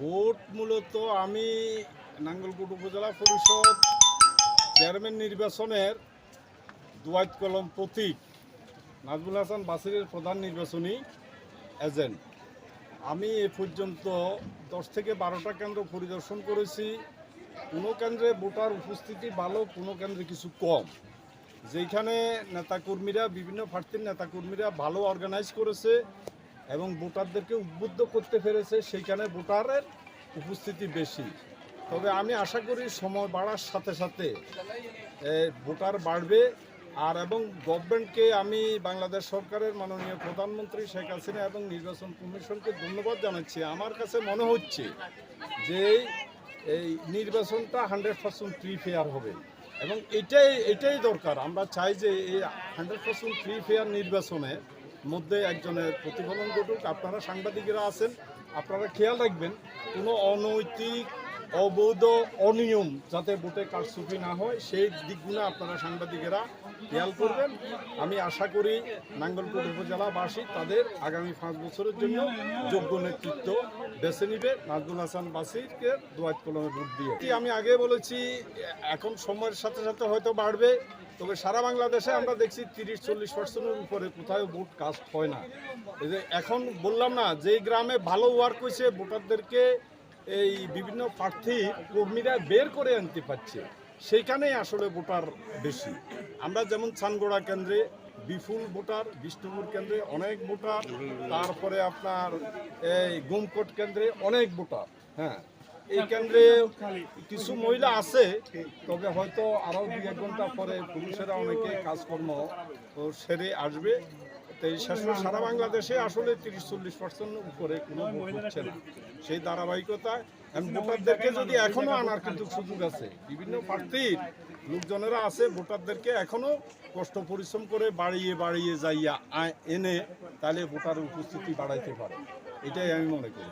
Vote মূলত আমি নাঙ্গলকোট উপজেলা পরিষদ চেয়ারম্যান নির্বাচনের দুয়াইত কলম প্রতীক নাজমুল হাসান বাসিরের প্রধান নির্বাচনী এজেন্ট। আমি এ পর্যন্ত দশ থেকে বারোটা কেন্দ্র পরিদর্শন করেছি। কোনো কেন্দ্রে ভোটার উপস্থিতি ভালো, কোনো কেন্দ্রে কিছু কম। যেখানে নেতাকর্মীরা, বিভিন্ন প্রার্থীর নেতাকর্মীরা ভালো অর্গানাইজ করেছে। এবং ভোটারদেরকে উদ্বুদ্ধ করতে পেরেছে, সেইখানে ভোটারের উপস্থিতি বেশি। তবে আমি আশা করি সময় বাড়ার সাথে সাথে ভোটার বাড়বে। আর এবং গভর্নমেন্টকে আমি বাংলাদেশ সরকারের মাননীয় প্রধানমন্ত্রী শেখ হাসিনা এবং নির্বাচন কমিশনকে ধন্যবাদ জানাচ্ছি। আমার কাছে মনে হচ্ছে যে এই নির্বাচনটা হান্ড্রেড পার্সেন্ট ফ্রি ফেয়ার হবে। এবং এটাই এটাই দরকার। আমরা চাই যে এই হান্ড্রেড পার্সেন্ট ফ্রি ফেয়ার নির্বাচনের মধ্যে একজনের প্রতিফলন ঘটুক আপনারা সাংবাদিকেরা আছেন আপনারা খেয়াল রাখবেন কোনো অনৈতিক অবৈধ অনিয়ম যাতে ভোটে কারচুপি না হয়, সেই দিকগুলো আপনারা সাংবাদিকেরা খেয়াল করবেন। আমি আশা করি নাঙ্গলকোট উপজেলাবাসী তাদের আগামী পাঁচ বছরের জন্য যোগ্য নেতৃত্ব বেছে নিবে। নাজমুল হাসান বাসিরকে দোয়াত কলমে ভোট দিয়ে। আমি আগে বলেছি, এখন সময়ের সাথে সাথে হয়তো বাড়বে, তবে সারা বাংলাদেশে আমরা দেখছি তিরিশ, চল্লিশ পার্সেন্টের উপরে কোথাও ভোট কাস্ট হয় না। এখন বললাম না, যে গ্রামে ভালো ওয়ার্ক হয়েছে, ভোটারদেরকে এই বিভিন্ন প্রার্থী কর্মীরা বের করে আনতে পারছে। সেইখানেই আসলে ভোটার বেশি। আমরা যেমন চানগোড়া কেন্দ্রে বিপুল ভোটার, বিষ্ণুপুর কেন্দ্রে অনেক ভোটার, তারপরে আপনার এই গুমকোট কেন্দ্রে অনেক ভোটার হ্যাঁ। এই কেন্দ্রে কিছু মহিলা আছে, তবে হয়তো আরও দু এক ঘণ্টা পরে পুরুষেরা অনেকে কাজকর্ম সেরে আসবে। সারা বাংলাদেশে আসলে তিরিশ, চল্লিশ পার্সেন্ট উপরে কোনো হচ্ছে না। সেই ধারাবাহিকতায় ভোটারদেরকে যদি এখনও আনার কিন্তু সুযোগ আছে। বিভিন্ন প্রার্থীর লোকজনেরা আছে, ভোটারদেরকে এখনও কষ্ট পরিশ্রম করে বাড়িয়ে বাড়িয়ে যাইয়া এনে তাহলে ভোটার উপস্থিতি বাড়াইতে পারে। এটাই আমি মনে করি।